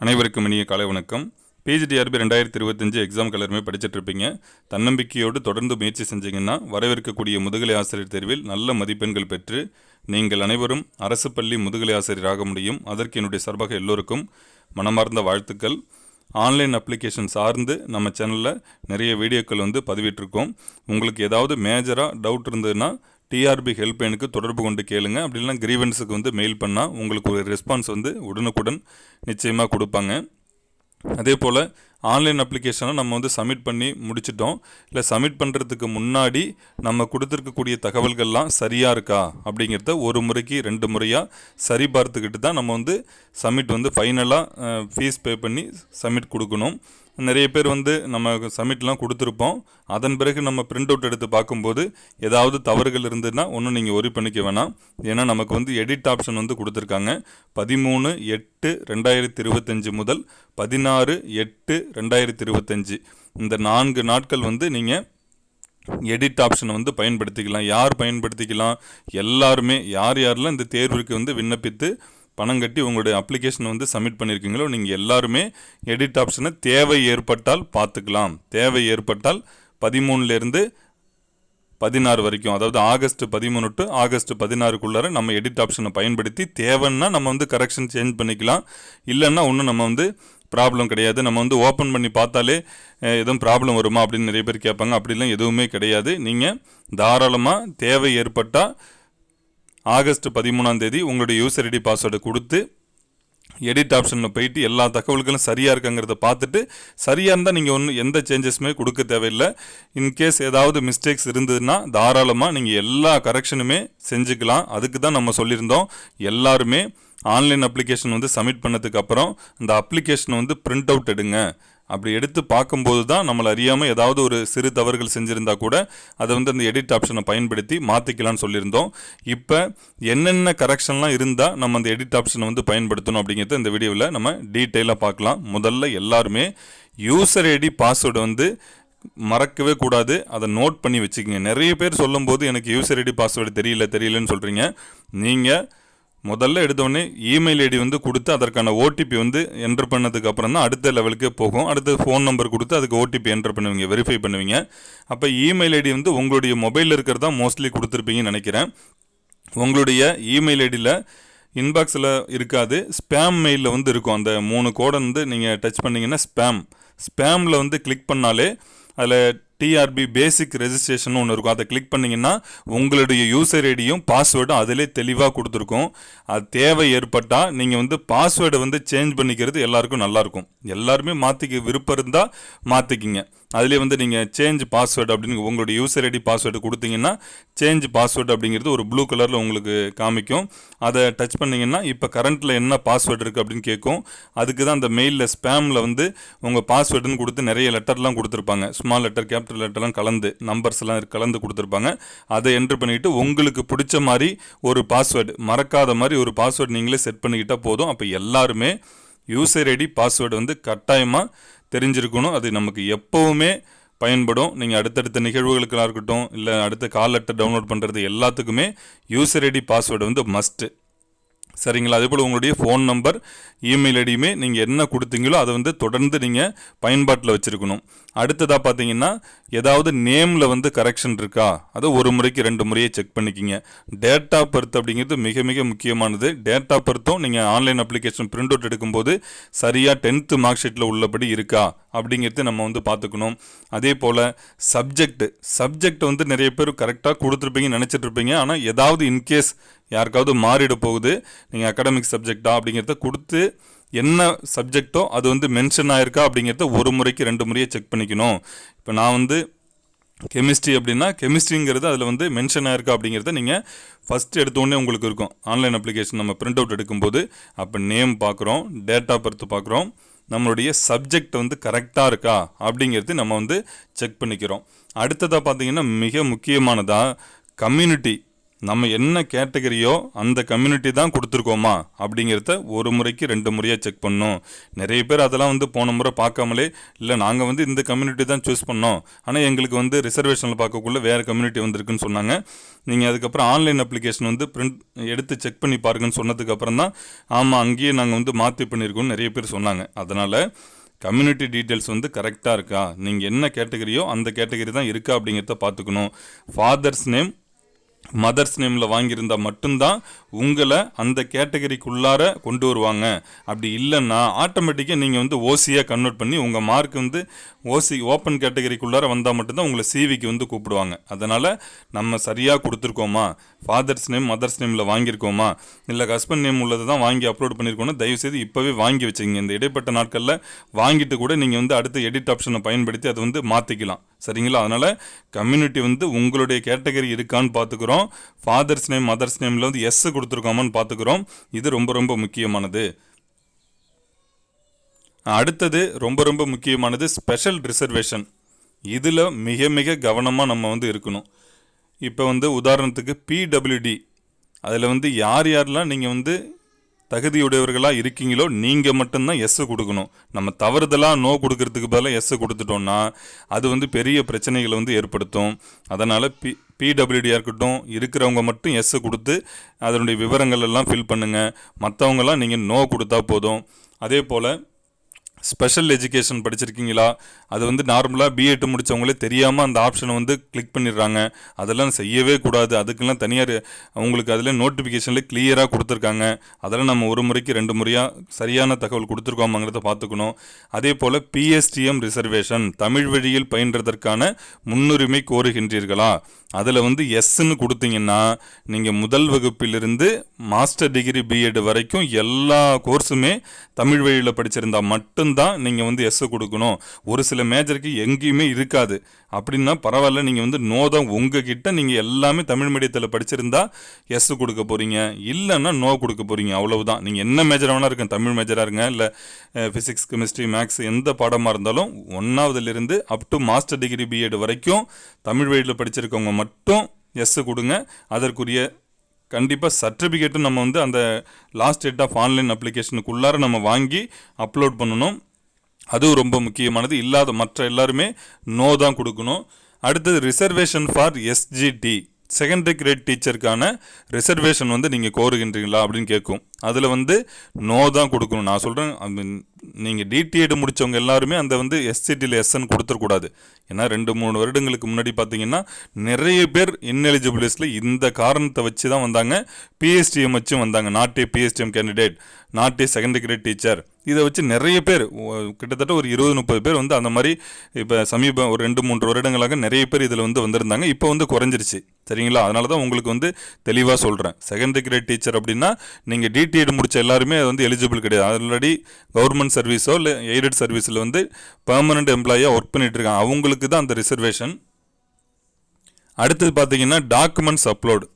அனைவருக்கும் இனிய காலை வணக்கம். பிஜிடிஆர்பி ரெண்டாயிரத்தி இருபத்தஞ்சு எக்ஸாம் எல்லாருமே படிச்சுட்டு இருப்பீங்க தன்னம்பிக்கையோடு தொடர்ந்து முயற்சி செஞ்சீங்கன்னா வரவிருக்கக்கூடிய முதுகலை ஆசிரியர் தேர்வில் நல்ல மதிப்பெண்கள் பெற்று நீங்கள் அனைவரும் அரசு பள்ளி முதுகலை ஆசிரியராக முடியும். அதற்கு என்னுடைய சார்பாக எல்லோருக்கும் மனமார்ந்த வாழ்த்துக்கள். ஆன்லைன் அப்ளிகேஷன் சார்ந்து நம்ம சேனலில் நிறைய வீடியோக்கள் வந்து பதிவிட்டிருக்கோம். உங்களுக்கு ஏதாவது மேஜராக டவுட் இருந்ததுன்னா டிஆர்பி ஹெல்ப்லைனுக்கு தொடர்பு கொண்டு கேளுங்க. அப்படி இல்லைனா கிரீவன்ஸுக்கு வந்து மெயில் பண்ணால் உங்களுக்கு ஒரு ரெஸ்பான்ஸ் வந்து உடனுக்குடன் நிச்சயமாக கொடுப்பாங்க. அதே போல் ஆன்லைன் அப்ளிகேஷனை நம்ம வந்து சப்மிட் பண்ணி முடிச்சிட்டோம். இல்லை சப்மிட் பண்ணுறதுக்கு முன்னாடி நம்ம கொடுத்துருக்கக்கூடிய தகவல்கள்லாம் சரியாக இருக்கா? அப்படிங்கிறத ஒரு முறைக்கு ரெண்டு முறையாக சரி பார்த்துக்கிட்டு தான் நம்ம வந்து சப்மிட் வந்து ஃபைனலாக ஃபீஸ் பே பண்ணி சப்மிட் கொடுக்கணும். நிறைய பேர் வந்து நம்ம சப்மிட்லாம் கொடுத்துருப்போம். அதன் பிறகு நம்ம பிரிண்ட் அவுட் எடுத்து பார்க்கும்போது ஏதாவது தவறுகள் இருந்ததுன்னா ஒன்றும் நீங்கள் ஒரி பண்ணிக்க வேணாம். ஏன்னா நமக்கு வந்து எடிட் ஆப்ஷன் வந்து கொடுத்துருக்காங்க. பதிமூணு எட்டு ரெண்டாயிரத்தி இருபத்தஞ்சி முதல் பதினாறு எட்டு ரெண்டாயிரத்தி இருபத்தஞ்சி. இந்த நான்கு நாட்கள் வந்து நீங்கள் எடிட் ஆப்ஷனை வந்து பயன்படுத்திக்கலாம். யார் பயன்படுத்திக்கலாம்? எல்லாருமே யார் யாரெல்லாம் இந்த தேர்விற்கு வந்து விண்ணப்பித்து பணம் கட்டி உங்களுடைய அப்ளிகேஷனை வந்து சப்மிட் பண்ணியிருக்கீங்களோ நீங்கள் எல்லாருமே எடிட் ஆப்ஷனை தேவை ஏற்பட்டால் பார்த்துக்கலாம். தேவை ஏற்பட்டால் பதிமூணுலேருந்து பதினாறு வரைக்கும் அதாவது ஆகஸ்ட் பதிமூணு டு ஆகஸ்ட் பதினாறுக்குள்ளார நம்ம எடிட் ஆப்ஷனை பயன்படுத்தி தேவைன்னா நம்ம வந்து கரெக்ஷன் சேஞ்ச் பண்ணிக்கலாம். இல்லைன்னா ஒன்றும் நம்ம வந்து ப்ராப்ளம் கிடையாது. நம்ம வந்து ஓப்பன் பண்ணி பார்த்தாலே எதுவும் ப்ராப்ளம் வருமா அப்படின்னு நிறைய பேர் கேட்பாங்க. அப்படிலாம் எதுவுமே கிடையாது. நீங்கள் தாராளமாக தேவை ஏற்பட்டால் ஆகஸ்ட் பதிமூணாம் தேதி உங்களுடைய யூசர் ஐடி பாஸ்வேர்டு கொடுத்து எடிட் ஆப்ஷனில் போயிட்டு எல்லா தகவல்களும் சரியாக இருக்காங்கிறத பார்த்துட்டு சரியாக இருந்தால் நீங்கள் ஒன்றும் எந்த சேஞ்சஸுமே கொடுக்க தேவையில்லை. இன்கேஸ் ஏதாவது மிஸ்டேக்ஸ் இருந்ததுன்னா தாராளமாக நீங்கள் எல்லா கரெக்ஷனுமே செஞ்சுக்கலாம். அதுக்கு தான் நம்ம சொல்லியிருந்தோம். எல்லாருமே ஆன்லைன் அப்ளிகேஷன் வந்து சப்மிட் பண்ணதுக்கப்புறம் அந்த அப்ளிகேஷனை வந்து பிரிண்ட் அவுட் எடுங்க. அப்படி எடுத்து பார்க்கும்போது தான் நம்மளை அறியாமல் ஏதாவது ஒரு சிறு தவறுகள் செஞ்சுருந்தா கூட அதை வந்து அந்த எடிட் ஆப்ஷனை பயன்படுத்தி மாற்றிக்கலாம்னு சொல்லியிருந்தோம். இப்போ என்னென்ன கரெக்ஷன்லாம் இருந்தால் நம்ம அந்த எடிட் ஆப்ஷனை வந்து பயன்படுத்தணும் அப்படிங்கிறத இந்த வீடியோவில் நம்ம டீட்டெயிலாக பார்க்கலாம். முதல்ல எல்லாருமே யூசர் ஐடி பாஸ்வேர்டு வந்து மறக்கவே கூடாது. அதை நோட் பண்ணி வச்சுக்கோங்க. நிறைய பேர் சொல்லும்போது எனக்கு யூசர் ஐடி பாஸ்வேர்டு தெரியல தெரியலன்னு சொல்கிறீங்க நீங்கள் முதல்ல எடுத்தோடனே இமெயில் ஐடி வந்து கொடுத்து அதற்கான ஓடிபி வந்து என்டர் பண்ணதுக்கு அப்புறம் தான் அடுத்த லெவலுக்கே போகும். அடுத்து ஃபோன் நம்பர் கொடுத்து அதுக்கு ஓடிபி என்டர் பண்ணுவீங்க வெரிஃபை பண்ணுவீங்க. அப்போ இமெயில் ஐடி வந்து உங்களுடைய மொபைலில் இருக்கிறதா மோஸ்ட்லி கொடுத்துருப்பீங்கன்னு நினைக்கிறேன். உங்களுடைய இமெயில் ஐடியில் இன்பாக்ஸில் இருக்காது ஸ்பேம் மெயிலில் வந்து இருக்கும். அந்த மூணு கோடை வந்து நீங்கள் டச் பண்ணிங்கன்னா ஸ்பேம் ஸ்பேமில் வந்து கிளிக் பண்ணாலே அதில் டிஆர்பி பேசிக் ரெஜிஸ்ட்ரேஷன் ஒன்று இருக்கும். அதை கிளிக் பண்ணிங்கன்னா உங்களுடைய யூசர் ஐடியும் பாஸ்வேர்டும் அதிலே தெளிவாக கொடுத்துருக்கும். அது தேவை ஏற்பட்டால் நீங்கள் வந்து பாஸ்வேர்டை வந்து சேஞ்ச் பண்ணிக்கிறது எல்லாருக்கும் நல்லாயிருக்கும் எல்லாருமே மாற்றிக்க விருப்பம் இருந்தால் மாற்றிக்கிங்க அதிலே வந்து நீங்கள் சேஞ்ச் பாஸ்வேர்டு அப்படின்னு உங்களுடைய யூசர் ஐடி பாஸ்வேர்டு கொடுத்தீங்கன்னா சேஞ்ச் பாஸ்வேர்டு அப்படிங்கிறது ஒரு ப்ளூ கலரில் உங்களுக்கு காமிக்கும். அதை டச் பண்ணிங்கன்னா இப்போ கரண்ட்டில் என்ன பாஸ்வேர்டு இருக்குது அப்படின்னு கேட்கும். அதுக்கு தான் அந்த மெயிலில் ஸ்பேமில் வந்து உங்கள் பாஸ்வேர்டுன்னு கொடுத்து நிறைய லெட்டர்லாம் கொடுத்துருப்பாங்க. ஸ்மால் லெட்டர் கேப் கேபிட்டல் லெட்டர்லாம் கலந்து நம்பர்ஸ் எல்லாம் கலந்து கொடுத்துருப்பாங்க. அதை என்ட்ரு பண்ணிக்கிட்டு உங்களுக்கு பிடிச்ச மாதிரி ஒரு பாஸ்வேர்டு மறக்காத மாதிரி ஒரு பாஸ்வேர்டு நீங்களே செட் பண்ணிக்கிட்டால் போதும். அப்போ எல்லாருமே யூசர் ஐடி பாஸ்வேர்டு வந்து கட்டாயமாக தெரிஞ்சிருக்கணும். அது நமக்கு எப்போவுமே பயன்படும். நீங்கள் அடுத்தடுத்த நிகழ்வுகளுக்கெல்லாம் இருக்கட்டும் இல்லை அடுத்த கால் லெட்டர் டவுன்லோட் பண்ணுறது எல்லாத்துக்குமே யூசர் ஐடி பாஸ்வேர்டு வந்து மஸ்ட்டு சரிங்களா? அதே போல் உங்களுடைய ஃபோன் நம்பர் இமெயில் ஐடியுமே நீங்கள் என்ன கொடுத்தீங்களோ அதை வந்து தொடர்ந்து நீங்கள் பயன்பாட்டில் வச்சுருக்கணும். அடுத்ததாக பார்த்தீங்கன்னா ஏதாவது நேமில் வந்து கரெக்ஷன் இருக்கா? அதை ஒரு முறைக்கு ரெண்டு முறையை செக் பண்ணிக்கிங்க. டேட்டா பர்த் அப்படிங்கிறது மிக மிக முக்கியமானது. டேட்டா பர்த்தும் நீங்கள் ஆன்லைன் அப்ளிகேஷன் பிரிண்ட் அவுட் எடுக்கும்போது சரியாக டென்த்து மார்க் ஷீட்டில் உள்ளபடி இருக்கா? அப்படிங்கிறது நம்ம வந்து பார்த்துக்கணும் அதே போல் சப்ஜெக்ட் சப்ஜெக்ட் வந்து நிறைய பேர் கரெக்டாக கொடுத்துருப்பீங்கன்னு நினச்சிட்ருப்பீங்க ஆனால் ஏதாவது இன்கேஸ் யாருக்காவது மாறிட போகுது. நீங்கள் அகாடமிக் சப்ஜெக்டா அப்படிங்கிறத கொடுத்து என்ன சப்ஜெக்டோ அது வந்து மென்ஷன் ஆயிருக்கா அப்படிங்கிறத ஒரு முறைக்கு ரெண்டு முறையை செக் பண்ணிக்கணும். இப்போ நான் வந்து கெமிஸ்ட்ரி அப்படின்னா கெமிஸ்ட்ரிங்கிறது அதில் வந்து மென்ஷன் ஆயிருக்கா அப்படிங்கிறத நீங்கள் ஃபஸ்ட் எடுத்தோடனே உங்களுக்கு இருக்கும். ஆன்லைன் அப்ளிகேஷன் நம்ம பிரிண்ட் அவுட் எடுக்கும்போது அப்போ நேம் பார்க்குறோம் டேட்டா பர்த் பார்க்குறோம் நம்மளுடைய சப்ஜெக்ட் வந்து கரெக்டாக இருக்கா அப்படிங்கிறது நம்ம வந்து செக் பண்ணிக்கிறோம். அடுத்ததாக பார்த்தீங்கன்னா மிக முக்கியமானதாக கம்யூனிட்டி நம்ம என்ன கேட்டகரியோ அந்த கம்யூனிட்டி தான் கொடுத்துருக்கோமா அப்படிங்கிறத ஒரு முறைக்கு ரெண்டு முறையாக செக் பண்ணணும் நிறைய பேர் அதெல்லாம் வந்து போன முறை பார்க்காமலே இல்லை நாங்கள் வந்து இந்த கம்யூனிட்டி தான் சூஸ் பண்ணோம். ஆனால் எங்களுக்கு வந்து ரிசர்வேஷனில் பார்க்கக்குள்ள வேறு கம்யூனிட்டி வந்திருக்குன்னு சொன்னாங்க. நீங்கள் அதுக்கப்புறம் ஆன்லைன் அப்ளிகேஷன் வந்து பிரிண்ட் எடுத்து செக் பண்ணி பாருங்கன்னு சொன்னதுக்கப்புறம் தான் ஆமாம் அங்கேயே நாங்கள் வந்து மாற்றி பண்ணியிருக்கோம்னு நிறைய பேர் சொன்னாங்க. அதனால் கம்யூனிட்டி டீட்டெயில்ஸ் வந்து கரெக்டாக இருக்கா? நீங்கள் என்ன கேட்டகரியோ அந்த கேட்டகரி தான் இருக்கா அப்படிங்கிறத பார்த்துக்கணும். ஃபாதர்ஸ் நேம் மதர்ஸ் நேமில் வாங்கியிருந்தால் மட்டும்தான் உங்களை அந்த கேட்டகரிக்குள்ளார கொண்டு வருவாங்க. அப்படி இல்லைன்னா ஆட்டோமேட்டிக்காக நீங்கள் வந்து ஓசியாக கன்வெர்ட் பண்ணி உங்கள் மார்க் வந்து ஓசி ஓப்பன் கேட்டகரிக்குள்ளார வந்தால் மட்டும்தான் உங்களை சிவிக்கு வந்து கூப்பிடுவாங்க. அதனால் நம்ம சரியாக கொடுத்துருக்கோமா? ஃபாதர்ஸ் நேம் மதர்ஸ் நேமில் வாங்கியிருக்கோமா? இல்லை ஹஸ்பண்ட் நேம் உள்ளது தான் வாங்கி அப்லோட் பண்ணியிருக்கோன்னா தயவுசெய்து இப்போவே வாங்கி வச்சுங்க இந்த இடைப்பட்ட நாட்களில் வாங்கிட்டு கூட நீங்கள் வந்து அடுத்த எடிட் ஆப்ஷனை பயன்படுத்தி அதை வந்து மாற்றிக்கலாம் சரிங்களா? அதனால் கம்யூனிட்டி வந்து உங்களுடைய கேட்டகரி இருக்கான்னு பார்த்துக்குறோம். ஃபாதர்ஸ் நேம் மதர்ஸ் நேமில் வந்து எஸ் கொடுத்துருக்கோமான்னு பார்த்துக்குறோம். இது ரொம்ப ரொம்ப முக்கியமானது. அடுத்தது ரொம்ப ரொம்ப முக்கியமானது ஸ்பெஷல் ரிசர்வேஷன் இதில் மிக மிக கவனமாக நம்ம வந்து இருக்கணும். இப்போ வந்து உதாரணத்துக்கு பிடபிள்யூடி அதில் வந்து யார் யாரெல்லாம் நீங்கள் வந்து தகுதியுடையவர்களாக இருக்கீங்களோ நீங்கள் மட்டும்தான் எஸ்ஸை கொடுக்கணும். நம்ம தவறுதலாக நோ கொடுக்கறதுக்கு பதிலாக எஸ்ஸை கொடுத்துட்டோம்னா அது வந்து பெரிய பிரச்சனைகளை வந்து ஏற்படுத்தும். அதனால் பி பிடபிள்யூடியாக இருக்கட்டும் இருக்கிறவங்க மட்டும் எஸ்ஸை கொடுத்து அதனுடைய விவரங்கள் எல்லாம் ஃபில் பண்ணுங்கள் மற்றவங்களாம் நீங்கள் நோ கொடுத்தா போதும். அதே போல் ஸ்பெஷல் எஜுகேஷன் படிச்சிருக்கீங்களா? அது வந்து நார்மலாக பிஎட் முடித்தவங்களே தெரியாமல் அந்த ஆப்ஷனை வந்து கிளிக் பண்ணிடுறாங்க. அதெல்லாம் செய்யவே கூடாது. அதுக்கெல்லாம் தனியார் அவங்களுக்கு அதில் நோட்டிஃபிகேஷனில் கிளியராக கொடுத்துருக்காங்க. அதெல்லாம் நம்ம ஒரு முறைக்கு ரெண்டு முறையாக சரியான தகவல் கொடுத்துருக்கோமாங்கிறத பார்த்துக்கணும். அதே போல் பிஎஸ்டிஎம் ரிசர்வேஷன் தமிழ் வழியில் பயின்றதற்கான முன்னுரிமை கோருகின்றீர்களா? அதில் வந்து எஸ்ன்னு கொடுத்தீங்கன்னா நீங்கள் முதல் வகுப்பிலிருந்து மாஸ்டர் டிகிரி பிஎட் வரைக்கும் எல்லா கோர்ஸுமே தமிழ் வழியில் படிச்சிருந்தால் மட்டும் மட்டும்தான் நீங்கள் வந்து எஸ்ஸை கொடுக்கணும். ஒரு சில மேஜருக்கு எங்கேயுமே இருக்காது. அப்படின்னா பரவாயில்ல நீங்கள் வந்து நோ தான் உங்ககிட்ட நீங்கள் எல்லாமே தமிழ் மீடியத்தில் படிச்சிருந்தா எஸ் கொடுக்க போகிறீங்க இல்லைன்னா நோ கொடுக்க போகிறீங்க அவ்வளவுதான். நீங்கள் என்ன மேஜர் வேணா இருக்கும் தமிழ் மேஜராக இருங்க இல்லை ஃபிசிக்ஸ் கெமிஸ்ட்ரி மேக்ஸ் எந்த பாடமாக இருந்தாலும் ஒன்றாவதுலேருந்து up to master degree BEd வரைக்கும் தமிழ் வழியில் படிச்சிருக்கவங்க மட்டும் எஸ் கொடுங்க. அதற்குரிய கண்டிப்பாக சர்டிஃபிகேட்டும் நம்ம வந்து அந்த லாஸ்ட் டேட் ஆஃப் ஆன்லைன் அப்ளிகேஷனுக்குள்ளார நம்ம வாங்கி அப்லோட் பண்ணணும். அதுவும் ரொம்ப முக்கியமானது. இல்லாத மற்ற எல்லாருமே நோ தான் கொடுக்கணும். அடுத்தது reservation for SGT secondary grade டீச்சருக்கான reservation வந்து நீங்கள் கோருகின்றீங்களா அப்படின்னு கேட்கும். அதில் வந்து நோ தான் கொடுக்கணும். நான் சொல்கிறேன் நீங்கள் டிடிஎட் முடித்தவங்க எல்லாருமே அந்த வந்து எஸ்சிடியில் எஸ்என் கொடுத்துடக்கூடாது ஏன்னா ரெண்டு மூணு வருடங்களுக்கு முன்னாடி பார்த்தீங்கன்னா நிறைய பேர் இன்எலிஜிபிள் லிஸ்ட்டில் இந்த காரணத்தை வச்சு தான் வந்தாங்க பிஎஸ்டிஎம் வச்சும் வந்தாங்க. Not a PSTM candidate not a secondary grade teacher இதை வச்சு நிறைய பேர் கிட்டத்தட்ட ஒரு இருபது முப்பது பேர் வந்து அந்த மாதிரி இப்போ சமீப ஒரு ரெண்டு மூன்று வருடங்களாக நிறைய பேர் இதில் வந்து வந்திருந்தாங்க. இப்போ வந்து குறைஞ்சிருச்சு. சரிங்களா? அதனால தான் உங்களுக்கு வந்து தெளிவாக சொல்கிறேன் செகண்ட் கிரேட் டீச்சர் அப்படின்னா நீங்கள் டிடிஎட் முடிச்ச எல்லாருமே அது வந்து எலிஜிபிள் கிடையாது. ஆல்ரெடி கவர்மெண்ட் சர்வீஸோ இல்லை எய்டட் சர்வீஸில் வந்து பெர்மனண்ட் எம்ப்ளாயாக ஒர்க் பண்ணிட்டு இருக்காங்க. அவங்களுக்கு தான் அந்த ரிசர்வேஷன் அடுத்தது பார்த்தீங்கன்னா டாக்குமெண்ட்ஸ் அப்லோடு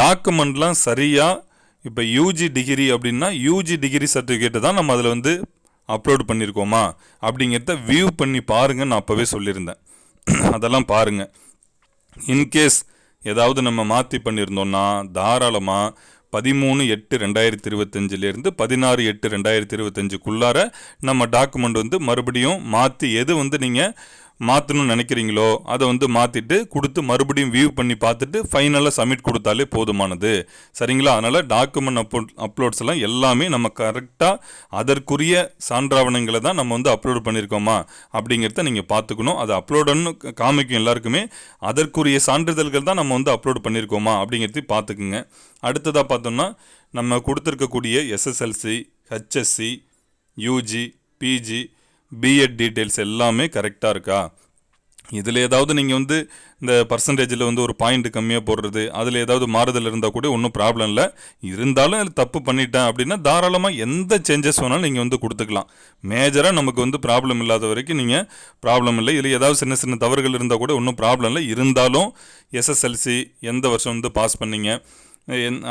டாக்குமெண்ட்லாம் சரியாக இப்போ யூஜி டிகிரி அப்படின்னா யூஜி டிகிரி சர்டிஃபிகேட்டை தான் நம்ம அதில் வந்து அப்லோட் பண்ணியிருக்கோமா அப்படிங்கிறத வியூ பண்ணி பாருங்க நான் அப்போவே சொல்லியிருந்தேன் அதெல்லாம் பாருங்க. இன்கேஸ் ஏதாவது நம்ம மாற்றி பண்ணியிருந்தோம்னா தாராளமாக பதிமூணு எட்டு ரெண்டாயிரத்தி இருபத்தஞ்சிலேருந்து பதினாறு எட்டு ரெண்டாயிரத்தி இருபத்தஞ்சுக்குள்ளார நம்ம டாக்குமெண்ட் வந்து மறுபடியும் மாற்றி எது வந்து நீங்கள் மாற்றணும்னு நினைக்கிறீங்களோ அதை வந்து மாற்றிட்டு கொடுத்து மறுபடியும் வியூ பண்ணி பார்த்துட்டு ஃபைனலாக சப்மிட் கொடுத்தாலே போதுமானது. சரிங்களா? அதனால் டாக்குமெண்ட் அப்லோட் அப்லோட்ஸ் எல்லாம் எல்லாமே நம்ம கரெக்டாக அதற்குரிய சான்றாவணங்களை தான் நம்ம வந்து அப்லோட் பண்ணியிருக்கோமா? அப்படிங்கிறத நீங்கள் பார்த்துக்கணும். அது அப்லோடுன்னு காமிக்கும் எல்லாருக்குமே அதற்குரிய சான்றிதழ்கள் தான் நம்ம வந்து அப்லோட் பண்ணியிருக்கோமா? அப்படிங்கிறதையும் பார்த்துக்குங்க. அடுத்ததாக பார்த்தோம்னா நம்ம கொடுத்துருக்கக்கூடிய SSLC HSC UG PG BEd details எல்லாமே கரெக்டாக இருக்கா? இதில் ஏதாவது நீங்கள் வந்து இந்த பர்சன்டேஜில் வந்து ஒரு பாயிண்ட் கம்மியாக போடுறது அதில் ஏதாவது மாறுதல் இருந்தால் கூட ஒன்றும் ப்ராப்ளம் இல்லை. இருந்தாலும் அதில் தப்பு பண்ணிட்டேன் அப்படின்னா தாராளமாக எந்த சேஞ்சஸ் வேணாலும் நீங்கள் வந்து கொடுத்துக்கலாம். மேஜராக நமக்கு வந்து ப்ராப்ளம் இல்லாத வரைக்கும் நீங்கள் ப்ராப்ளம் இல்லை. இதில் ஏதாவது சின்ன சின்ன தவறுகள் இருந்தால் கூட ஒன்றும் ப்ராப்ளம் இல்லை. இருந்தாலும் எஸ்எஸ்எல்சி எந்த வருஷம் வந்து பாஸ் பண்ணீங்க?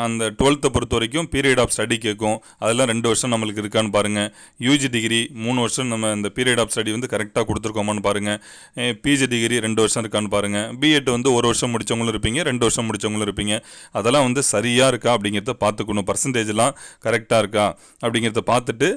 அந்த டுவெல்த்தை பொறுத்த வரைக்கும் பீரியட் ஆஃப் ஸ்டடி கேட்கும் அதெல்லாம் ரெண்டு வருஷம் நம்மளுக்கு இருக்கான்னு பாருங்கள் யூஜி டிகிரி மூணு வருஷம் நம்ம இந்த பீரியட் ஆஃப் ஸ்டடி வந்து கரெக்டாக கொடுத்துருக்கோமான்னு பாருங்கள் பிஜி டிகிரி ரெண்டு வருஷம் இருக்கான்னு பாருங்கள் பிஎட் வந்து ஒரு வருஷம் முடிச்சவங்களும் இருப்பீங்க ரெண்டு வருஷம் முடித்தவங்களும் இருப்பீங்க. அதெல்லாம் வந்து சரியாக இருக்கா அப்படிங்கிறத பார்த்துக்கணும். பர்சன்டேஜ்லாம் கரெக்டாக இருக்கா அப்படிங்கிறத பார்த்துட்டு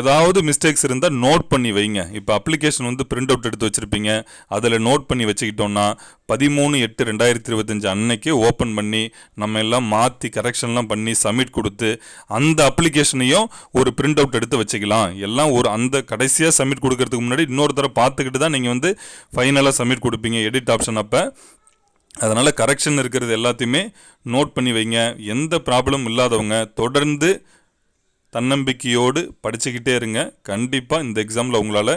ஏதாவது மிஸ்டேக்ஸ் இருந்தால் நோட் பண்ணி வைங்க. இப்போ அப்ளிகேஷன் வந்து பிரிண்ட் அவுட் எடுத்து வச்சுருப்பீங்க. அதில் நோட் பண்ணி வச்சுக்கிட்டோம்னா பதிமூணு எட்டு ரெண்டாயிரத்தி இருபத்தஞ்சு அன்னைக்கு ஓப்பன் பண்ணி நம்ம எல்லாம் மாற்றி கரெக்ஷன்லாம் பண்ணி சப்மிட் கொடுத்து அந்த அப்ளிகேஷனையும் ஒரு பிரிண்ட் அவுட் எடுத்து வச்சுக்கலாம். எல்லாம் ஒரு அந்த கடைசியாக சப்மிட் கொடுக்கறதுக்கு முன்னாடி இன்னொரு தடவை பார்த்துக்கிட்டு தான் நீங்கள் வந்து ஃபைனலாக சப்மிட் கொடுப்பீங்க எடிட் ஆப்ஷன் அப்போ. அதனால் கரெக்ஷன் இருக்கிறது எல்லாத்தையுமே நோட் பண்ணி வைங்க. எந்த ப்ராப்ளம் இல்லாதவங்க தொடர்ந்து தன்னம்பிக்கையோடு படிச்சுக்கிட்டே இருங்க. கண்டிப்பாக இந்த எக்ஸாமில் உங்களால்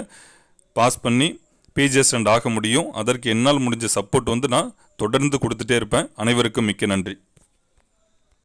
பாஸ் பண்ணி பிஜிஎஸ்டண்ட் ஆக முடியும். அதற்கு என்னால் முடிஞ்ச சப்போர்ட் வந்து நான் தொடர்ந்து கொடுத்துட்டே இருப்பேன். அனைவருக்கும் மிக்க நன்றி.